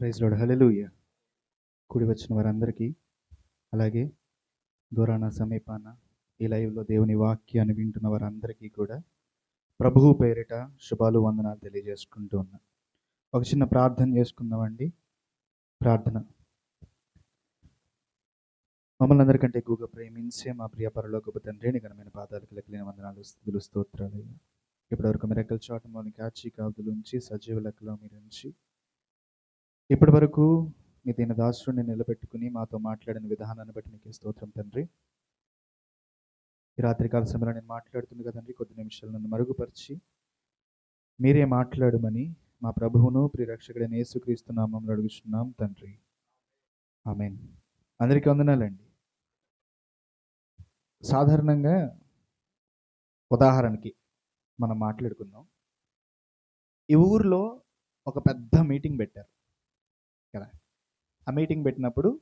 Praise load హల్లెలూయా. కూడి వచ్చిన వారందరికీ అలాగే దూరాన సమీపాన ఈ లైవ్లో దేవుని వాక్యాన్ని వింటున్న వారందరికీ కూడా ప్రభువు పేరిట శుభాలు వందనాలు తెలియజేసుకుంటూ ఉన్నా. ఒక చిన్న ప్రార్థన చేసుకుందామండి. ప్రార్థన. మమ్మల్ని అందరికంటే ఎక్కువగా ప్రేమించే మా ప్రియ పరలోకపు తండ్రి నిఘనమైన పాదాలకు లెక్కలేని వందనాలు స్థుతులు స్తోత్రాలు ఇప్పటివరకు మిరకల్ చాటంలోని కాచి కాపుదల నుంచి సజీవ లెక్కలో మీరు ఇప్పటి వరకు మీ దీని దాసుని నిలబెట్టుకుని మాతో మాట్లాడిన విధానాన్ని బట్టి నీకు స్తోత్రం తండ్రి. ఈ రాత్రికాల సమయంలో నేను మాట్లాడుతుంది కదండి కొద్ది నిమిషాలు నన్ను మరుగుపరిచి మీరే మాట్లాడమని మా ప్రభువును ప్రిరక్షకుడైన యేసుక్రీస్తు నామంలో అడుగుతున్నాం తండ్రి. ఆమెన్. అందరికీ వందనాలండి. సాధారణంగా ఉదాహరణకి మనం మాట్లాడుకుందాం. ఈ ఊర్లో ఒక పెద్ద మీటింగ్ పెట్టారు. కదా. ఆ మీటింగ్ పెట్టినప్పుడు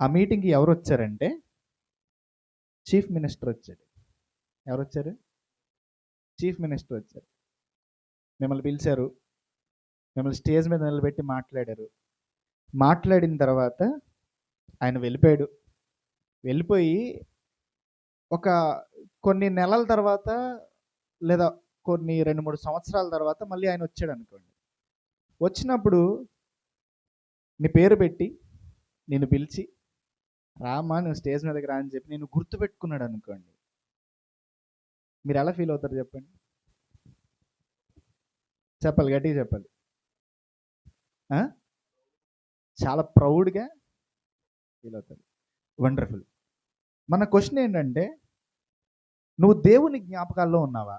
ఆ మీటింగ్కి ఎవరు వచ్చారంటే చీఫ్ మినిస్టర్ వచ్చాడు ఎవరు వచ్చారు చీఫ్ మినిస్టర్ వచ్చారు. మిమ్మల్ని పిలిచారు. మిమ్మల్ని స్టేజ్ మీద నిలబెట్టి మాట్లాడారు. మాట్లాడిన తర్వాత ఆయన వెళ్ళిపోయాడు. వెళ్ళిపోయి ఒక కొన్ని నెలల తర్వాత లేదా కొన్ని రెండు మూడు సంవత్సరాల తర్వాత మళ్ళీ ఆయన వచ్చాడు అనుకోండి. వచ్చినప్పుడు నీ పేరు పెట్టి నేను పిలిచి రామా నువ్వు స్టేజ్ మీదకి రా అని చెప్పి నేను గుర్తుపెట్టుకున్నాడు అనుకోండి. మీరు ఎలా ఫీల్ అవుతారు చెప్పండి? చెప్పాలి గట్టిగా చెప్పాలి. చాలా ప్రౌడ్గా ఫీల్ అవుతారు. వండర్ఫుల్. మన క్వశ్చన్ ఏంటంటే నువ్వు దేవుని జ్ఞాపకాల్లో ఉన్నావా?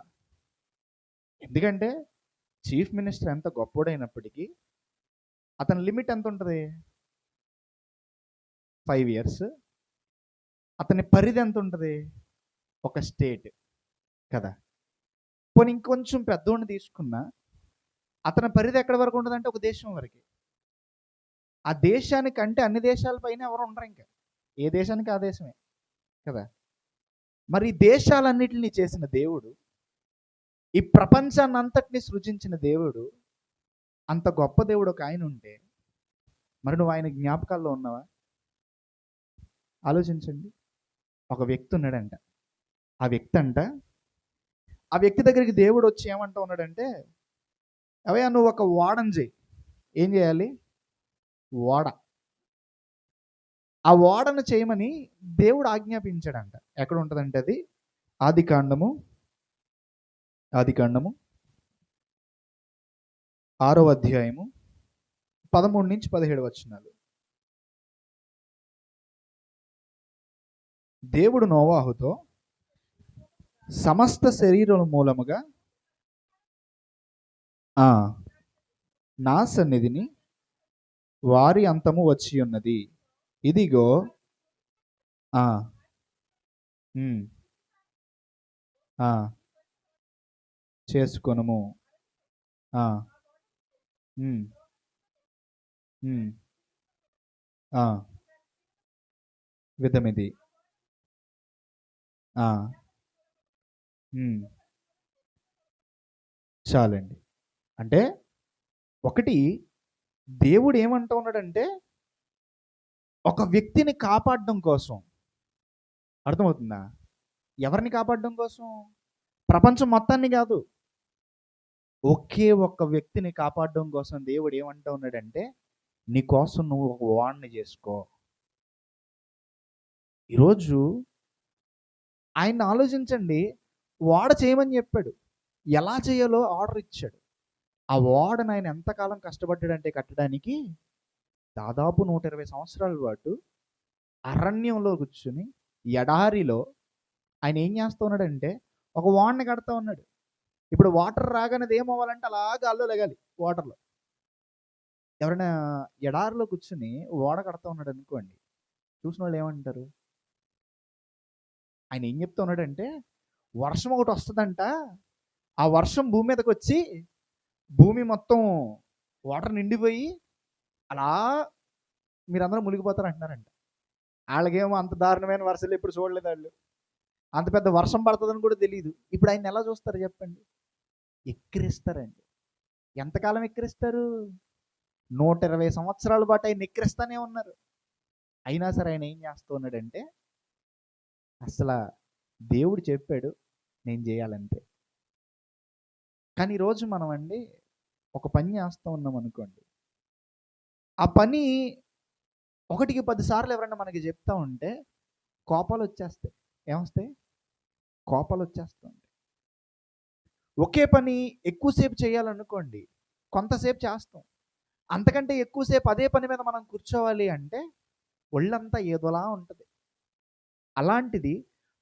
ఎందుకంటే చీఫ్ మినిస్టర్ ఎంత గొప్పోడైనప్పటికీ అతని లిమిట్ ఎంత ఉంటుంది ఫైవ్ ఇయర్స్. అతని పరిధి ఎంత ఉంటుంది ఒక స్టేట్. కదా? పోనీ ఇంకొంచెం పెద్దోడిని తీసుకున్నా అతని పరిధి ఎక్కడి వరకు ఉంటుందంటే ఒక దేశం వరకు. ఆ దేశానికి అంటే అన్ని దేశాల పైన ఎవరు ఉండరు ఇంకా. ఏ దేశానికి ఆ దేశమే. కదా? మరి ఈ దేశాలన్నిటిని చేసిన దేవుడు ఈ ప్రపంచాన్ని అంతటిని సృజించిన దేవుడు అంత గొప్ప దేవుడు ఒక ఆయన ఉంటే మరి నువ్వు ఆయన జ్ఞాపకాల్లో ఉన్నావా? ఆలోచించండి. ఒక వ్యక్తి ఉన్నాడంట. ఆ వ్యక్తి అంట ఆ వ్యక్తి దగ్గరికి దేవుడు వచ్చి ఏమంటా ఉన్నాడంటే అవయ్యా నువ్వు ఒక ఓడని చేయి ఏం చేయాలి? ఓడ ఆ ఓడను చేయమని దేవుడు ఆజ్ఞాపించాడంట. ఎక్కడ ఉంటుందంటే అది? ఆది కాండము ఆది కాండము ఆరో అధ్యాయము పదమూడు నుంచి పదిహేడు వచనాలు. దేవుడు నోవాహుతో సమస్త శరీరం మూలముగా నా సన్నిధిని వారి అంతము వచ్చి ఉన్నది. ఇదిగో ఆ, ఆ, ఆ, ఉమ్, ఆ, విధమిది. ఆ, చాలండి. అంటే ఒకటి దేవుడు ఏమంటూ ఉన్నాడంటే ఒక వ్యక్తిని కాపాడడం కోసం. అర్థమవుతుందా? ఎవరిని కాపాడడం కోసం? ప్రపంచం మొత్తాన్ని కాదు. ఒకే ఒక్క వ్యక్తిని కాపాడడం కోసం దేవుడు ఏమంటా ఉన్నాడంటే నీ కోసం నువ్వు ఒక వాడిని చేసుకో. ఈరోజు ఆయన ఆలోచించండి వాడ చేయమని చెప్పాడు. ఎలా చేయాలో ఆర్డర్ ఇచ్చాడు. ఆ వాడను ఆయన ఎంతకాలం కష్టపడ్డాడంటే కట్టడానికి దాదాపు నూట ఇరవై సంవత్సరాల పాటు అరణ్యంలో కూర్చుని ఎడారిలో ఆయన ఏం చేస్తూ ఉన్నాడంటే ఒక వాడిని కడతా ఉన్నాడు. ఇప్పుడు వాటర్ రాగానేది ఏమవ్వాలంటే అలా అల్లు లెగాలి వాటర్లో. ఎవరైనా ఎడారిలో కూర్చుని ఓడ కడతా ఉన్నాడు అనుకోండి చూసిన వాళ్ళు ఏమంటారు? ఆయన ఏం చెప్తా ఉన్నాడంటే వర్షం ఒకటి వస్తుందంట ఆ వర్షం భూమి మీదకి వచ్చి భూమి మొత్తం వాటర్ నిండిపోయి అలా మీరందరూ మునిగిపోతారు అంటున్నారంట. వాళ్ళకేమో అంత దారుణమైన వర్షాలు ఎప్పుడు చూడలేదు వాళ్ళు అంత పెద్ద వర్షం పడుతుందని కూడా తెలియదు ఇప్పుడు ఆయన ఎలా చూస్తారు చెప్పండి? ఎక్కిరిస్తారండి. ఎంతకాలం ఎక్కిరిస్తారు? నూట ఇరవై సంవత్సరాల పాటు ఆయన ఎక్కిరిస్తానే ఉన్నారు. అయినా సరే ఆయన ఏం చేస్తూ ఉన్నాడంటే అసలు దేవుడు చెప్పాడు నేను చేయాలంతే. కానీ ఈరోజు మనం అండి ఒక పని చేస్తూ ఉన్నాం అనుకోండి. ఆ పని ఒకటికి పదిసార్లు ఎవరైనా మనకి చెప్తా ఉంటే కోపాలు వచ్చేస్తాయి. ఏమొస్తాయి? కోపాలు వచ్చేస్తుంది ఒకే పని ఎక్కువసేపు చేయాలనుకోండి కొంతసేపు చేస్తాం. అంతకంటే ఎక్కువసేపు అదే పని మీద మనం కూర్చోవాలి అంటే ఒళ్ళంతా ఏదోలా ఉంటుంది. అలాంటిది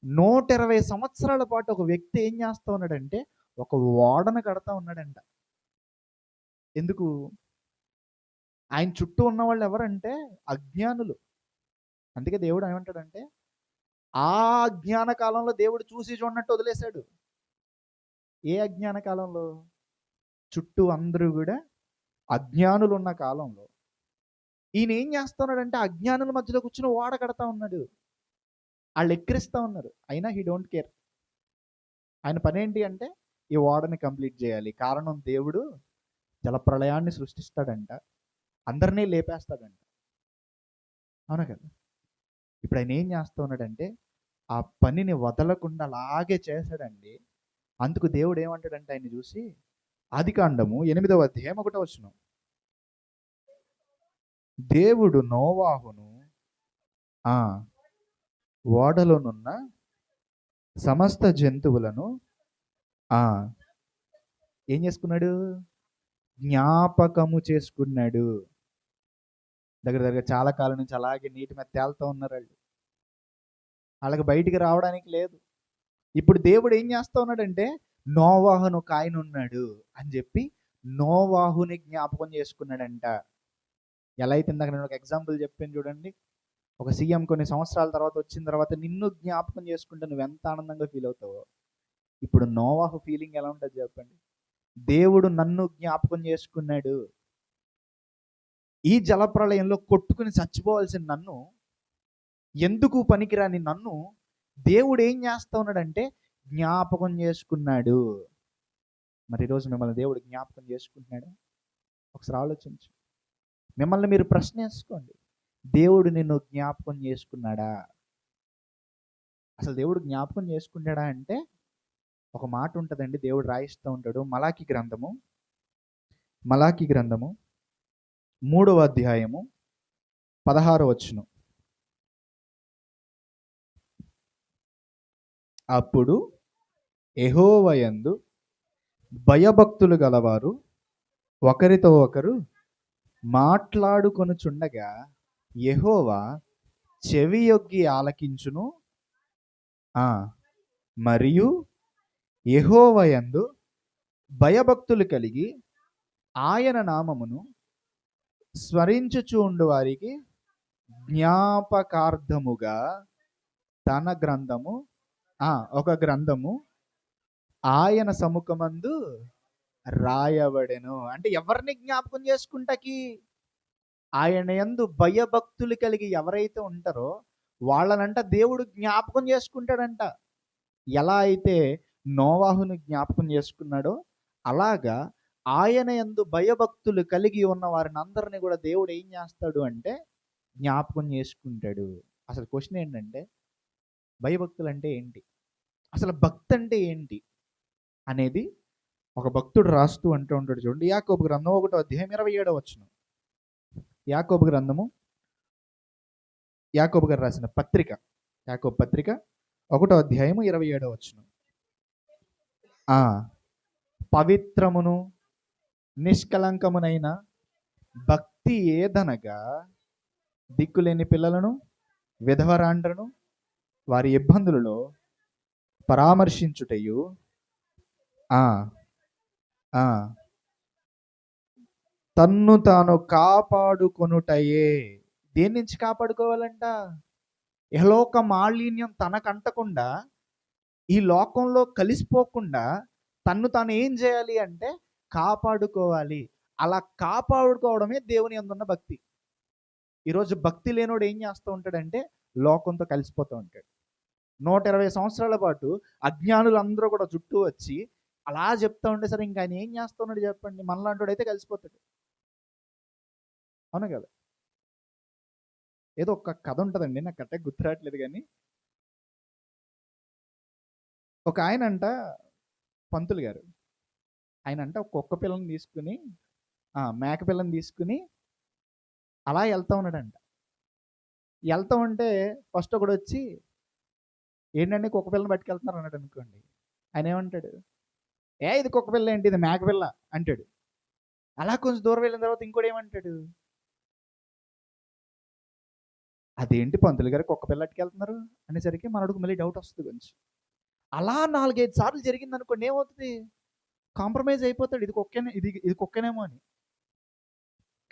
నూట ఇరవై సంవత్సరాల పాటు ఒక వ్యక్తి ఏం చేస్తూ ఉన్నాడంటే ఒక ఓడను కడతా ఉన్నాడంట. ఎందుకు? ఆయన చుట్టూ ఉన్న వాళ్ళు ఎవరంటే అజ్ఞానులు. అందుకే దేవుడు ఏమంటాడంటే ఆ అజ్ఞాన కాలంలో దేవుడు చూసి చూడనట్టు వదిలేశాడు. ఏ అజ్ఞాన కాలంలో? చుట్టూ అందరూ కూడా అజ్ఞానులు ఉన్న కాలంలో. ఈయన ఏం చేస్తున్నాడంటే అజ్ఞానుల మధ్యలో కూర్చుని ఓడ కడతా ఉన్నాడు. వాళ్ళు ఎక్కిరిస్తూ ఉన్నారు. అయినా హీ డోంట్ కేర్ ఆయన పని ఏంటి అంటే ఈ ఓడని కంప్లీట్ చేయాలి. కారణం దేవుడు జలప్రళయాన్ని సృష్టిస్తాడంట. అందరినీ లేపేస్తాడంట. అవునా కదా? ఇప్పుడు ఆయన ఏం చేస్తూ ఉన్నాడంటే ఆ పనిని వదలకుండా అలాగే చేశాడండి. అందుకు దేవుడు ఏమంటాడంటే ఆయన చూసి ఆది కాండము ఎనిమిదవ అధ్యాయం ఒకటో వచ్చును దేవుడు నోవాహును ఆ ఓడలోనున్న సమస్త జంతువులను ఆ ఏం చేసుకున్నాడు? జ్ఞాపకము చేసుకున్నాడు. దగ్గర దగ్గర చాలా కాలం నుంచి అలాగే నీటి మీద తేలుతూ ఉన్నారు వాళ్ళు వాళ్ళకి బయటికి రావడానికి లేదు. ఇప్పుడు దేవుడు ఏం చేస్తా ఉన్నాడంటే నోవాహును ఒక ఆయన ఉన్నాడు అని చెప్పి నోవాహుని జ్ఞాపకం చేసుకున్నాడంట. ఎలా అయితే ఇందాక నేను ఒక ఎగ్జాంపుల్ చెప్పాను చూడండి. ఒక సీఎం కొన్ని సంవత్సరాల తర్వాత వచ్చిన తర్వాత నిన్ను జ్ఞాపకం చేసుకుంటే నువ్వు ఎంత ఆనందంగా ఫీల్ అవుతావో. ఇప్పుడు నోవాహు ఫీలింగ్ ఎలా ఉంటుంది చెప్పండి. దేవుడు నన్ను జ్ఞాపకం చేసుకున్నాడు. ఈ జలప్రలయంలో కొట్టుకుని చచ్చిపోవాల్సిన నన్ను ఎందుకు పనికిరాని నన్ను దేవుడు ఏం చేస్తా ఉన్నాడంటే జ్ఞాపకం చేసుకున్నాడు. మరి ఈరోజు మిమ్మల్ని దేవుడు జ్ఞాపకం చేసుకుంటున్నాడు? ఒకసారి ఆలోచించు. మిమ్మల్ని మీరు ప్రశ్న వేసుకోండి. దేవుడు నిన్ను జ్ఞాపకం చేసుకున్నాడా? అసలు దేవుడు జ్ఞాపకం చేసుకున్నాడా అంటే ఒక మాట ఉంటుందండి. దేవుడు రాయిస్తూ ఉంటాడు. మలాకి గ్రంథము. మలాకి గ్రంథము. మూడవ అధ్యాయము. పదహారో వచ్చును అప్పుడు ఎహోవయందు భయభక్తులు గలవారు ఒకరితో ఒకరు మాట్లాడుకొనుచుండగా యెహోవా చెవి యొగ్గి ఆలకించును. ఆ మరియు ఎహోవయందు భయభక్తులు కలిగి ఆయన నామమును స్మరించుచుండు వారికి జ్ఞాపకార్థముగా తన గ్రంథము ఒక గ్రంథము. ఆయన సముఖమందు రాయబడెను. అంటే ఎవరిని జ్ఞాపకం చేసుకుంటాకి? ఆయన ఎందు భయభక్తులు కలిగి ఎవరైతే ఉంటారో వాళ్ళనంట దేవుడు జ్ఞాపకం చేసుకుంటాడంట. ఎలా అయితే నోవాహును జ్ఞాపకం చేసుకున్నాడో అలాగా ఆయన ఎందు భయభక్తులు కలిగి ఉన్న వారిని అందరిని కూడా దేవుడు ఏం చేస్తాడు అంటే జ్ఞాపకం చేసుకుంటాడు. అసలు క్వశ్చన్ ఏంటంటే భయభక్తులు అంటే ఏంటి? అసలు భక్తి అంటే ఏంటి? అనేది ఒక భక్తుడు రాస్తూ అంటూ ఉంటాడు చూడండి. యాకోబు గ్రంథం ఒకటో అధ్యాయం ఇరవై ఏడో వచ్చిన యాకోబు గ్రంథము యాకోబు గారు రాసిన పత్రిక యాకోబు పత్రిక ఒకటో అధ్యాయము ఇరవై ఏడో వచ్చిన ఆ పవిత్రమును నిష్కలంకమునైన భక్తి ఏదనగా దిక్కులేని పిల్లలను విధవరాండ్రను వారి ఇబ్బందులలో పరామర్శించుటయు ఆ ఆ తన్ను తాను కాపాడుకొనుటయే. దేని నుంచి కాపాడుకోవాలంట? యహలోక మాలిన్యం తనకంటకుండా ఈ లోకంలో కలిసిపోకుండా తన్ను తాను ఏం చేయాలి అంటే కాపాడుకోవాలి. అలా కాపాడుకోవడమే దేవుని అందున్న భక్తి. ఈరోజు భక్తి లేనోడు ఏం చేస్తూ ఉంటాడంటే లోకంతో కలిసిపోతూ ఉంటాడు. నూట ఇరవై సంవత్సరాల పాటు అజ్ఞానులందరూ కూడా చుట్టూ వచ్చి అలా చెప్తా ఉంటే సరే ఇంకా ఆయన ఏం చేస్తున్నాడు చెప్పండి. మనలాంటి అయితే కలిసిపోతాడు. అవును కదా? ఏదో ఒక కథ ఉంటుందండి. నాకు కరెక్ట్గా గుర్తురావట్లేదు కానీ. ఒక ఆయన అంట పంతులు గారు. ఆయన అంట ఒక కుక్క పిల్లని తీసుకుని ఆ, మేక పిల్లని తీసుకుని అలా వెళ్తా ఉన్నాడంట. వెళ్తా ఉంటే ఫస్ట్ ఒకడు వచ్చి ఏంటండి కుక్క పిల్లని పట్టుకెళ్తున్నారు అన్నాడు అనుకోండి. ఆయన ఏమంటాడు? ఏ ఇది కుక్క పిల్ల ఏంటి? ఇది మేక పిల్ల అంటాడు. అలా కొంచెం దూరం వెళ్ళిన తర్వాత ఇంకోటి ఏమంటాడు? అదేంటి పంతులు గారు కుక్క పిల్ల పట్టుకెళ్తున్నారు? అనేసరికి మనడుకు మళ్ళీ డౌట్ వస్తుంది కొంచెం. అలా నాలుగైదు సార్లు జరిగింది అనుకోండి ఏమవుతుంది? కాంప్రమైజ్ అయిపోతాడు. ఇది కుక్కనే ఇది ఇది కుక్కనేమో అని.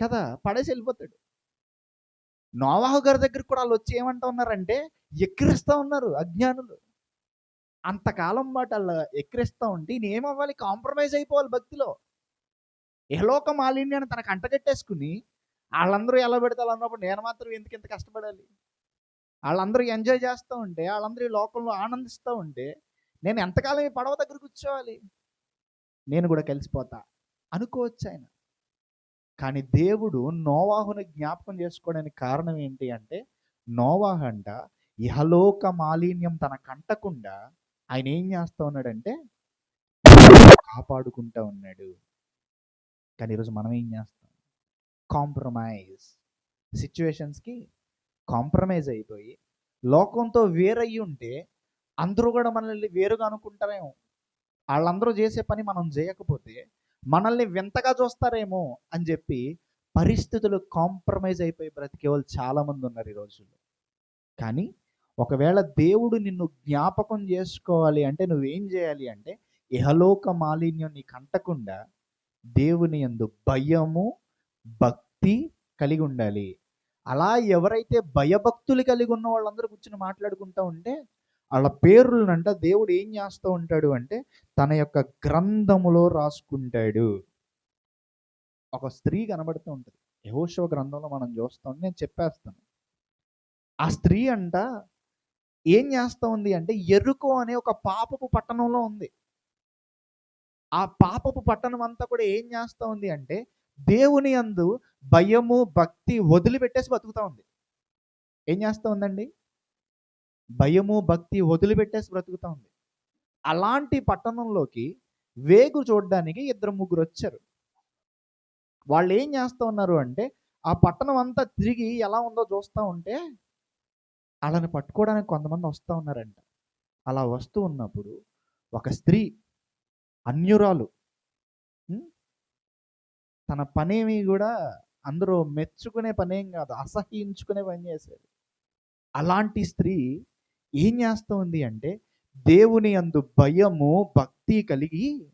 కదా పడేసి వెళ్ళిపోతాడు. నోవాహు గారి దగ్గర కూడా వాళ్ళు వచ్చి ఏమంటా ఉన్నారంటే ఎక్కిరిస్తా ఉన్నారు అజ్ఞానులు. అంతకాలం పాటు వాళ్ళు ఎక్కిరిస్తా ఉంటే నేను ఏమవ్వాలి? కాంప్రమైజ్ అయిపోవాలి భక్తిలో. ఎహలోక మాలిన్యాన్ని తనకు అంటగట్టేసుకుని వాళ్ళందరూ ఎలా పెడతారు అన్నప్పుడు నేను మాత్రం ఎందుకు ఇంత కష్టపడాలి? వాళ్ళందరూ ఎంజాయ్ చేస్తూ ఉంటే వాళ్ళందరూ ఈ లోకంలో ఆనందిస్తూ ఉంటే నేను ఎంతకాలం ఈ పడవ దగ్గర కూర్చోవాలి? నేను కూడా కలిసిపోతా అనుకోవచ్చు ఆయన. కానీ దేవుడు నోవాహుని జ్ఞాపకం చేసుకోవడానికి కారణం ఏంటి అంటే నోవాహ అంట ఇహలోక మాలిన్యం తన కంటకుండా ఆయన ఏం చేస్తా ఉన్నాడంటే కాపాడుకుంటా ఉన్నాడు. కానీ ఈరోజు మనం ఏం చేస్తాం? కాంప్రమైజ్. సిచ్యువేషన్స్కి కాంప్రమైజ్ అయిపోయి లోకంతో వేరయ్యి ఉంటే అందరూ కూడా మనల్ని వేరుగా అనుకుంటారేమో. వాళ్ళందరూ చేసే పని మనం చేయకపోతే మనల్ని వింతగా చూస్తారేమో అని చెప్పి పరిస్థితులు కాంప్రమైజ్ అయిపోయి బ్రతికే వాళ్ళు చాలామంది ఉన్నారు ఈ రోజుల్లో. కానీ ఒకవేళ దేవుడు నిన్ను జ్ఞాపకం చేసుకోవాలి అంటే నువ్వేం చేయాలి అంటే ఇహలోక మాలిన్యం నీకు అంటకుండా దేవుని ఎందు భయము భక్తి కలిగి ఉండాలి. అలా ఎవరైతే భయభక్తులు కలిగి ఉన్న వాళ్ళందరూ కూర్చొని మాట్లాడుకుంటూ ఉంటే వాళ్ళ పేర్లనంట దేవుడు ఏం చేస్తూ ఉంటాడు అంటే తన యొక్క గ్రంథములో రాసుకుంటాడు. ఒక స్త్రీ కనబడుతూ ఉంటుంది. యహోశివ గ్రంథంలో మనం చూస్తాం నేను చెప్పేస్తాను. ఆ స్త్రీ అంట ఏం చేస్తూ ఉంది అంటే ఎరుకో అనే ఒక పాపపు పట్టణంలో ఉంది. ఆ పాపపు పట్టణం అంతా కూడా ఏం చేస్తూ ఉంది అంటే దేవుని అందు భయము భక్తి వదిలిపెట్టేసి బతుకుతా ఉంది. ఏం చేస్తూ ఉందండి? భయము భక్తి వదిలిపెట్టేసి బ్రతుకుతా ఉంది. అలాంటి పట్టణంలోకి వేగు చూడడానికి ఇద్దరు ముగ్గురు వచ్చారు. వాళ్ళు ఏం చేస్తూ ఉన్నారు అంటే ఆ పట్టణం అంతా తిరిగి ఎలా ఉందో చూస్తూ ఉంటే వాళ్ళని పట్టుకోవడానికి కొంతమంది వస్తూ ఉన్నారంట. అలా వస్తూ ఉన్నప్పుడు ఒక స్త్రీ అన్యురాలు తన పనేమి కూడా అందరూ మెచ్చుకునే పనేం కాదు అసహించుకునే పని చేసేది. అలాంటి స్త్రీ ఏం చేస్తూ ఉంది అంటే దేవుని అందు భయము భక్తి కలిగి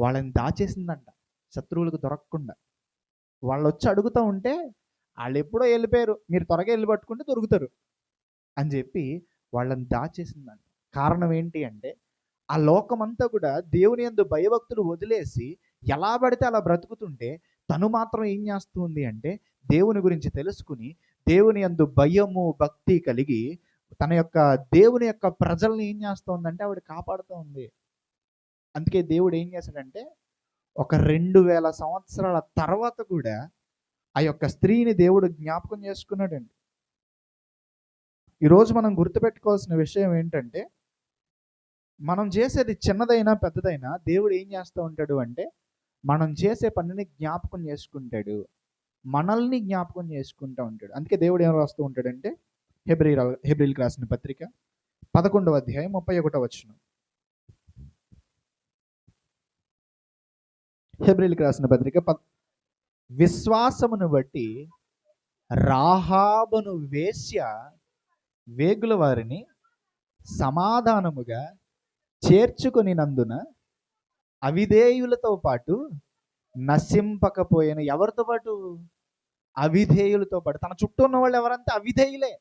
వాళ్ళని దాచేసిందంట. శత్రువులకు దొరకకుండా. వాళ్ళు వచ్చి అడుగుతూ ఉంటే వాళ్ళు ఎప్పుడో వెళ్ళిపోయారు. మీరు త్వరగా వెళ్ళి పట్టుకుంటే దొరుకుతారు అని చెప్పి వాళ్ళని దాచేసిందంట. కారణం ఏంటి అంటే ఆ లోకమంతా కూడా దేవుని యందు భయభక్తులు వదిలేసి ఎలా పడితే అలా బ్రతుకుతుంటే తను మాత్రం ఏం చేస్తుంది అంటే దేవుని గురించి తెలుసుకుని దేవుని అందు భయము భక్తి కలిగి తన యొక్క దేవుని యొక్క ప్రజల్ని ఏం చేస్తోందంటే ఆవిడ కాపాడుతూ ఉంది. అందుకే దేవుడు ఏం చేశాడంటే ఒక రెండు వేల సంవత్సరాల తర్వాత కూడా ఆ యొక్క స్త్రీని దేవుడు జ్ఞాపకం చేసుకున్నాడండి. ఈరోజు మనం గుర్తుపెట్టుకోవాల్సిన విషయం ఏంటంటే మనం చేసేది చిన్నదైనా పెద్దదైనా దేవుడు ఏం చేస్తూ ఉంటాడు అంటే మనం చేసే పనిని జ్ఞాపకం చేసుకుంటాడు. మనల్ని జ్ఞాపకం చేసుకుంటూ ఉంటాడు. అందుకే దేవుడు ఏం రాస్తూ ఉంటాడంటే హెబ్రి హెబ్రిల్కి రాసిన పత్రిక పదకొండవ అధ్యాయం ముప్పై ఒకటో వచ్చిన హెబ్రిల్కి రాసిన పత్రిక ప విశ్వాసమును బట్టి రాహాబును వేశ్య వేగుల వారిని సమాధానముగా చేర్చుకొనినందున అవిధేయులతో పాటు నశింపకపోయిన ఎవరితో పాటు? అవిధేయులతో పాటు. తన చుట్టూ ఉన్న వాళ్ళు ఎవరంతా అవిధేయులే.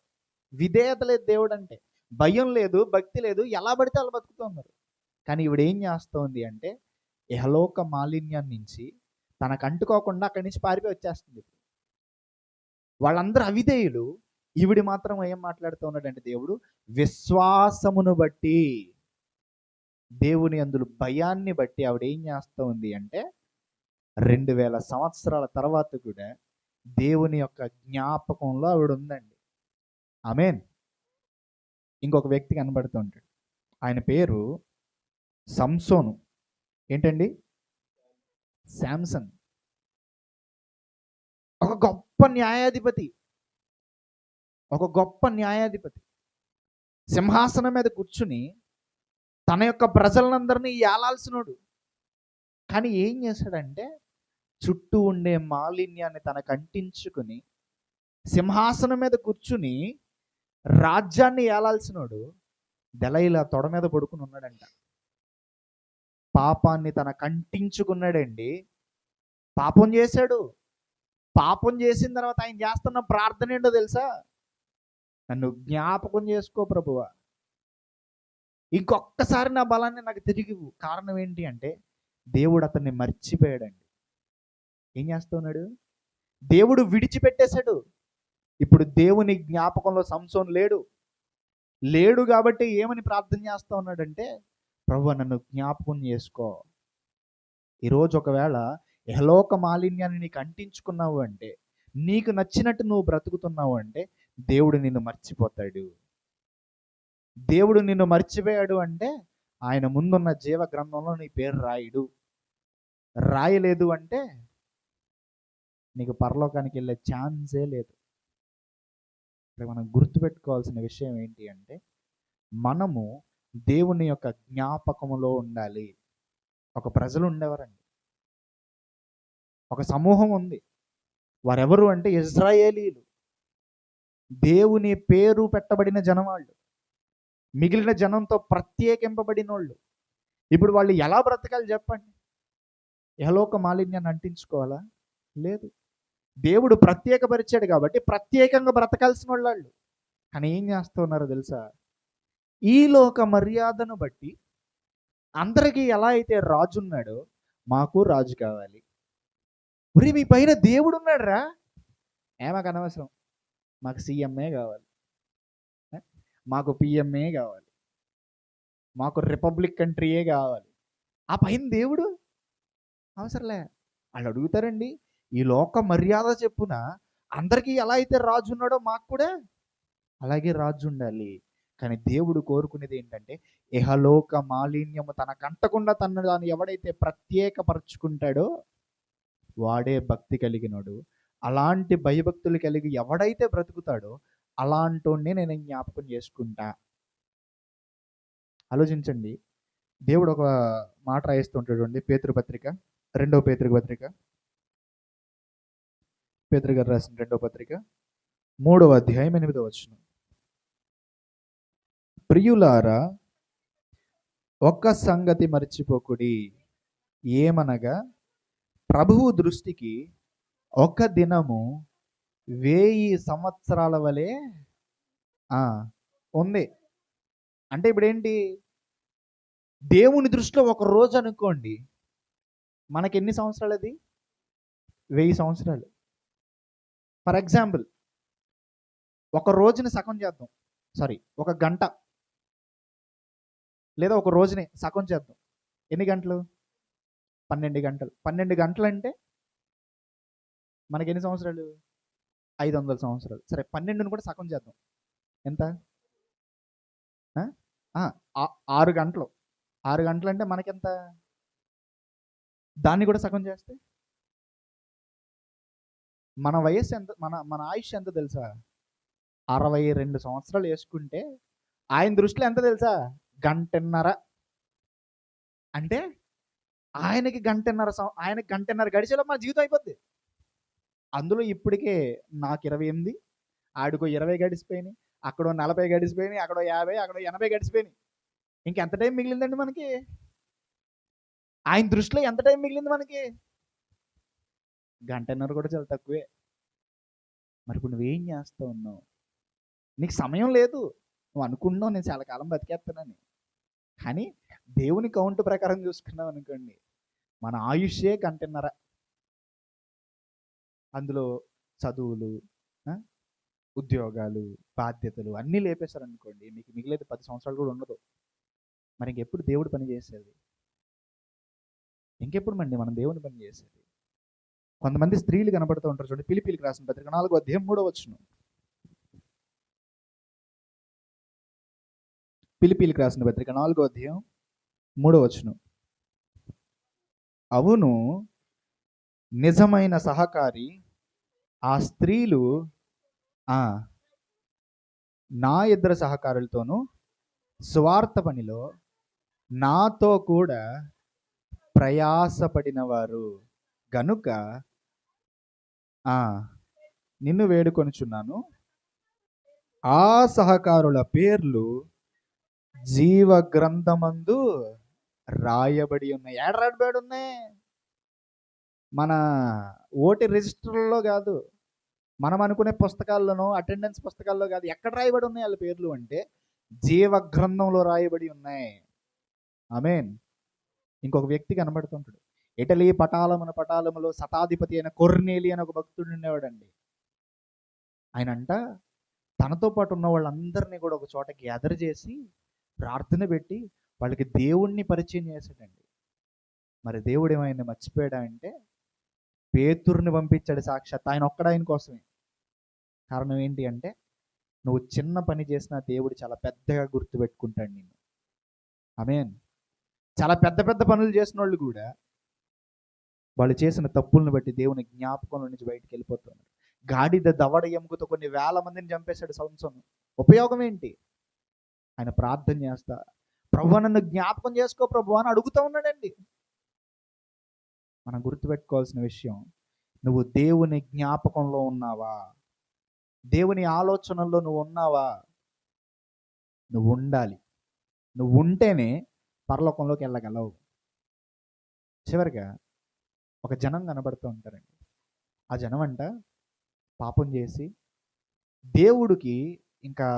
విధేయత లేదు దేవుడు అంటే భయం లేదు భక్తి లేదు ఎలా పడితే అలా బతుకుతున్నారు కానీ ఈవిడ ఏం చేస్తోంది అంటే యహలోక మాలిన్యం నుంచి తనకు అంటుకోకుండా అక్కడి నుంచి పారిపోయి వచ్చేస్తుంది వాళ్ళందరూ అవిధేయులు. ఈవిడి మాత్రం ఏం మాట్లాడుతూ ఉన్నాడంటే దేవుడు విశ్వాసమును బట్టి దేవుని అందులో భయాన్ని బట్టి ఆవిడ ఏం చేస్తూ ఉంది అంటే రెండు వేల సంవత్సరాల తర్వాత కూడా దేవుని యొక్క జ్ఞాపకంలో ఆవిడ ఉందండి. ఆమెన్. ఇంకొక వ్యక్తి కనబడుతూ ఉంటాడు ఆయన పేరు సంసోను. ఏంటండి? శాంసన్. ఒక గొప్ప న్యాయాధిపతి. ఒక గొప్ప న్యాయాధిపతి. సింహాసనం మీద కూర్చుని తన యొక్క ప్రజలందరినీ ఏలాల్సినోడు. కానీ ఏం చేశాడంటే చుట్టూ ఉండే మాలిన్యాన్ని తనకు అంటించుకుని సింహాసనం మీద కూర్చుని రాజ్యాన్ని ఏలాల్సినోడు దెలైలా తొడ మీద పడుకుని ఉన్నాడంట. పాపాన్ని తన కంటించుకున్నాడండి. పాపం చేశాడు. పాపం చేసిన తర్వాత ఆయన చేస్తున్న ప్రార్థన ఏంటో తెలుసా? నన్ను జ్ఞాపకం చేసుకో ప్రభువ. ఇంకొక్కసారి నా బలాన్ని నాకు తిరిగి కారణం ఏంటి అంటే దేవుడు అతన్ని మర్చిపోయాడండి. ఏం చేస్తున్నాడు? దేవుడు విడిచిపెట్టేశాడు. ఇప్పుడు దేవుని జ్ఞాపకంలో సంసోన్ లేడు. లేడు కాబట్టి ఏమని ప్రార్థన చేస్తా ఉన్నాడంటే ప్రభు నన్ను జ్ఞాపకం చేసుకో. ఈరోజు ఒకవేళ యహలోక మాలిన్యాన్ని నీకు అంటించుకున్నావు అంటే నీకు నచ్చినట్టు నువ్వు బ్రతుకుతున్నావు అంటే దేవుడు నిన్ను మర్చిపోతాడు. దేవుడు నిన్ను మర్చిపోయాడు అంటే ఆయన ముందున్న జీవ గ్రంథంలో నీ పేరు రాయుడు. రాయలేదు అంటే నీకు పరలోకానికి వెళ్ళే ఛాన్సే లేదు. ఇక్కడ మనం గుర్తుపెట్టుకోవాల్సిన విషయం ఏంటి అంటే మనము దేవుని యొక్క జ్ఞాపకములో ఉండాలి. ఒక ప్రజలు ఉండేవారండి. ఒక సమూహం ఉంది. వారెవరు అంటే ఇజ్రాయేలీలు. దేవుని పేరు పెట్టబడిన జనం వాళ్ళు మిగిలిన జనంతో ప్రత్యేకింపబడిన వాళ్ళు ఇప్పుడు వాళ్ళు ఎలా బ్రతకాలి చెప్పండి? యహలోక మాలిన్యాన్ని అంటించుకోవాలా? లేదు. దేవుడు ప్రత్యేకపరిచాడు కాబట్టి ప్రత్యేకంగా బ్రతకాల్సిన వాళ్ళు కానీ ఏం చేస్తున్నారో తెలుసా? ఈ లోక మర్యాదను బట్టి అందరికీ ఎలా అయితే రాజు ఉన్నాడో మాకు రాజు కావాలి. ఉరి మీ పైన దేవుడు ఉన్నాడురా. ఏమాకు అనవసరం? మాకు సీఎంఏ కావాలి. మాకు పిఎంఏ కావాలి. మాకు రిపబ్లిక్ కంట్రీయే కావాలి. ఆ పైన దేవుడు? అవసరంలే. వాళ్ళు అడుగుతారండి ఈ లోక మర్యాద చెప్పున అందరికీ ఎలా అయితే రాజు ఉన్నాడో మాకు కూడా అలాగే రాజు ఉండాలి. కానీ దేవుడు కోరుకునేది ఏంటంటే ఇహలోక మాలిన్యము తన కంటకుండా తన దాన్ని ఎవడైతే ప్రత్యేకపరచుకుంటాడో వాడే భక్తి కలిగినోడు. అలాంటి భయభక్తులు కలిగి ఎవడైతే బ్రతుకుతాడో అలాంటోనే నేను జ్ఞాపకం చేసుకుంటా. ఆలోచించండి. దేవుడు ఒక మాట రాయిస్తుంటాడు అండి పేతృపత్రిక రెండవ పేతృక పేదరు గారు రాసిన రెండవ పత్రిక మూడవ అధ్యాయం ఎనిమిదవ వచనం. ప్రియులారా ఒక్క సంగతి మర్చిపోకుడి. ఏమనగా ప్రభువు దృష్టికి ఒక దినము వేయి సంవత్సరాల వలె ఉంది. అంటే ఇప్పుడేంటి? దేవుని దృష్టిలో ఒక రోజు అనుకోండి మనకి ఎన్ని సంవత్సరాలు అది వెయ్యి సంవత్సరాలు. ఫర్ ఎగ్జాంపుల్ ఒక రోజుని సగం చేద్దాం. సారీ ఒక గంట. లేదా ఒక రోజుని సగం చేద్దాం. ఎన్ని గంటలు? పన్నెండు గంటలు. పన్నెండు గంటలు అంటే మనకి ఎన్ని సంవత్సరాలు? ఐదు వందల సంవత్సరాలు. సరే పన్నెండుని కూడా సగం చేద్దాం. ఎంత? ఆరు గంటలు. ఆరు గంటలు అంటే మనకెంత? దాన్ని కూడా సగం చేస్తే? మన వయస్సు ఎంత మన మన ఆయుష్ ఎంత తెలుసా? అరవై రెండు సంవత్సరాలు వేసుకుంటే ఆయన దృష్టిలో ఎంత తెలుసా? గంటన్నర. అంటే ఆయనకి గంటన్నర ఆయనకి గంటన్నర గడిచేలో మన జీవితం అయిపోద్ది. అందులో ఇప్పటికే నాకు ఇరవై ఎనిమిది ఆడికో ఇరవై గడిచిపోయినాయి అక్కడో నలభై గడిచిపోయినాయి అక్కడో యాభై అక్కడో ఎనభై గడిచిపోయినాయి. ఇంకెంత టైం మిగిలిందండి మనకి? ఆయన దృష్టిలో ఎంత టైం మిగిలింది మనకి? గంటన్నర కూడా చాలా తక్కువే. మరి ఇప్పుడు నువ్వేం చేస్తా ఉన్నావు? నీకు సమయం లేదు. నువ్వు అనుకుంటున్నావు నేను చాలా కాలం బతికేస్తానని కానీ దేవుని కౌంట్ ప్రకారం చూసుకున్నావు అనుకోండి మన ఆయుష్యే గంటన్నర. అందులో చదువులు ఉద్యోగాలు బాధ్యతలు అన్నీ లేపేశారు అనుకోండి మీకు మిగిలేదు పది సంవత్సరాలు కూడా ఉండదు. మరి ఇంకెప్పుడు దేవుడు పని చేసేది? ఇంకెప్పుడు మండి మనం దేవుని పని చేసేది? కొంతమంది స్త్రీలు కనబడుతూ ఉంటారు చూడండి పిలిపిలికి రాసిన పత్రిక నాలుగో అధ్యాయం మూడో వచ్చును పిలిపిలికి రాసిన పత్రిక నాలుగో అధ్యాయం మూడో వచ్చును అవును నిజమైన సహకారి ఆ స్త్రీలు ఆ నా ఇద్దరు సహకారులతోనూ స్వార్థ పనిలో నాతో కూడా ప్రయాసపడిన వారు గనుక ఆ నిన్ను వేడుకొనుచున్నాను. ఆ సహకారుల పేర్లు జీవ గ్రంథమందు రాయబడి ఉన్నాయి. ఏడ రాయబడి ఉన్నాయి? మన ఓటి రిజిస్టర్లో కాదు మనం అనుకునే పుస్తకాల్లోనో అటెండెన్స్ పుస్తకాల్లో కాదు ఎక్కడ రాయబడి ఉన్నాయి వాళ్ళ పేర్లు అంటే జీవ గ్రంథంలో రాయబడి ఉన్నాయి. ఐ మీన్ ఇంకొక వ్యక్తి కనబడుతుంటాడు. ఇటలీ పటాలమున పటాలములో శతాధిపతి అయిన కొర్నేలి అని ఒక భక్తుడు ఉండేవాడండి. ఆయన అంట తనతో పాటు ఉన్న వాళ్ళందరినీ కూడా ఒక చోట గ్యాదర్ చేసి ప్రార్థన పెట్టి వాళ్ళకి దేవుణ్ణి పరిచయం చేశాడండి. మరి దేవుడు ఏమైనా మర్చిపోయాడా అంటే పేతుర్ని పంపించాడు సాక్షాత్ ఆయన ఒక్కడ ఆయన కోసమే. కారణం ఏంటి అంటే నువ్వు చిన్న పని చేసినా దేవుడు చాలా పెద్దగా గుర్తుపెట్టుకుంటాడు నిన్ను. మీన్ చాలా పెద్ద పెద్ద పనులు చేసిన వాళ్ళు కూడా వాళ్ళు చేసిన తప్పులను బట్టి దేవుని జ్ఞాపకంలో నుంచి బయటికి వెళ్ళిపోతున్నారు. గాడిద దవడ ఎముకతో కొన్ని వేల మందిని చంపేశాడు సంవత్సరం ఉపయోగం ఏంటి? ఆయన ప్రార్థన చేస్తా. ప్రభు నన్ను జ్ఞాపకం చేసుకో ప్రభు అని అడుగుతూ ఉన్నాడండి. మనం గుర్తుపెట్టుకోవాల్సిన విషయం నువ్వు దేవుని జ్ఞాపకంలో ఉన్నావా? దేవుని ఆలోచనల్లో నువ్వు ఉన్నావా? నువ్వు ఉండాలి. నువ్వు ఉంటేనే పరలోకంలోకి వెళ్ళగలవు. చివరిగా ఒక జనం కనబడుతూ ఉంటారండి. ఆ జనం అంట పాపం చేసి దేవుడికి ఇంకా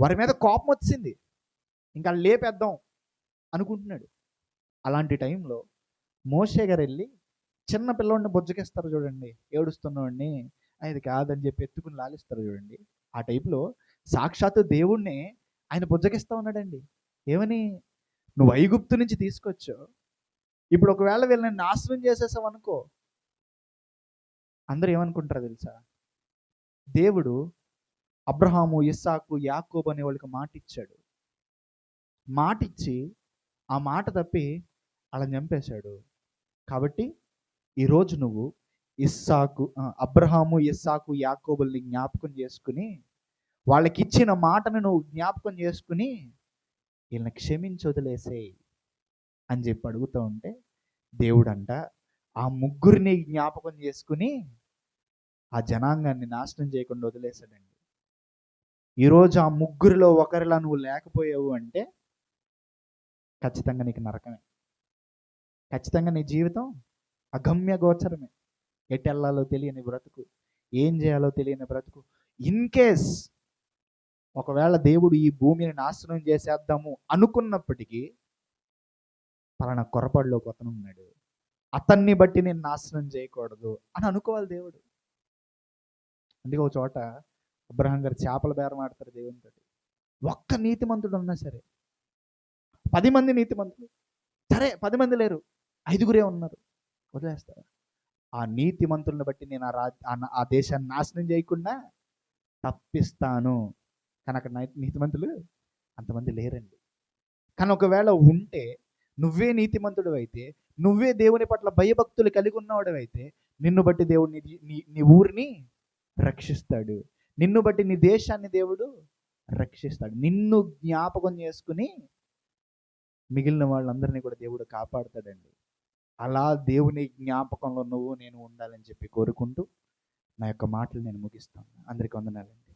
వారి మీద కోపం వచ్చింది. ఇంకా లేపేద్దాం అనుకుంటున్నాడు. అలాంటి టైంలో మోషే గారు వెళ్ళి చిన్న పిల్లోడిని బొజ్జకేస్తారు చూడండి ఏడుస్తున్నవాడిని అది కాదని చెప్పి ఎత్తుకుని లాలిస్తారు చూడండి. ఆ టైపులో సాక్షాత్తు దేవుణ్ణి ఆయన బుజ్జగిస్తా ఉన్నాడండి. ఏమని? నువ్వు ఐగుప్తు నుంచి తీసుకొచ్చావు. ఇప్పుడు ఒకవేళ వీళ్ళని నాశనం చేసేసావు అనుకో అందరూ ఏమనుకుంటారో తెలుసా? దేవుడు అబ్రహాము ఇస్సాకు యాకోబ్ అనే వాళ్ళకి మాట ఇచ్చాడు. మాట ఇచ్చి ఆ మాట తప్పి అలా చంపేశాడు. కాబట్టి ఈరోజు నువ్వు ఇస్సాకు అబ్రహాము ఇస్సాకు యాకోబుల్ని జ్ఞాపకం చేసుకుని వాళ్ళకి ఇచ్చిన మాటను నువ్వు జ్ఞాపకం చేసుకుని వీళ్ళని క్షమించి వదిలేసేయి. అని చెప్పి అడుగుతూ ఉంటే దేవుడు అంట ఆ ముగ్గురిని జ్ఞాపకం చేసుకుని ఆ జనాంగాన్ని నాశనం చేయకుండా వదిలేశాడండి. ఈరోజు ఆ ముగ్గురిలో ఒకరిలా నువ్వు లేకపోయావు అంటే ఖచ్చితంగా నీకు నరకమే. ఖచ్చితంగా నీ జీవితం అగమ్య గోచరమే. ఎటెళ్ళాలో తెలియని బ్రతుకు ఏం చేయాలో తెలియని బ్రతుకు. ఇన్ కేస్ ఒకవేళ దేవుడు ఈ భూమిని నాశనం చేసేద్దాము అనుకున్నప్పటికీ పలానా కొరపడిలో కొత్తను ఉన్నాడు. అతన్ని బట్టి నేను నాశనం చేయకూడదు అని అనుకోవాలి దేవుడు. అందుకే ఒక చోట అబ్రహం గారు చేపల బేరం ఆడతారు దేవునితో ఒక్క నీతిమంతుడు ఉన్నా సరే పది మంది నీతిమంతులు సరే పది మంది లేరు ఐదుగురే ఉన్నారు. వదిలేస్తారా ఆ నీతిమంతులను బట్టి నేను ఆ రా ఆ- దేశాన్ని నాశనం చేయకుండా తప్పిస్తాను. కానీ అక్కడ నీతిమంతులు అంతమంది లేరండి. కానీ ఒకవేళ ఉంటే నువ్వే నీతిమంతుడు అయితే నువ్వే దేవుని పట్ల భయభక్తులు కలిగి ఉన్నవాడు అయితే నిన్ను బట్టి దేవుడు నీ నీ ఊరిని రక్షిస్తాడు. నిన్ను బట్టి నీ దేశాన్ని దేవుడు రక్షిస్తాడు. నిన్ను జ్ఞాపకం చేసుకుని మిగిలిన వాళ్ళందరినీ కూడా దేవుడు కాపాడుతాడండి. అలా దేవుని జ్ఞాపకంలో నువ్వు నేను ఉండాలని చెప్పి కోరుకుంటూ నా యొక్క మాటలు నేను ముగిస్తాను. అందరికీ వందనాలండి.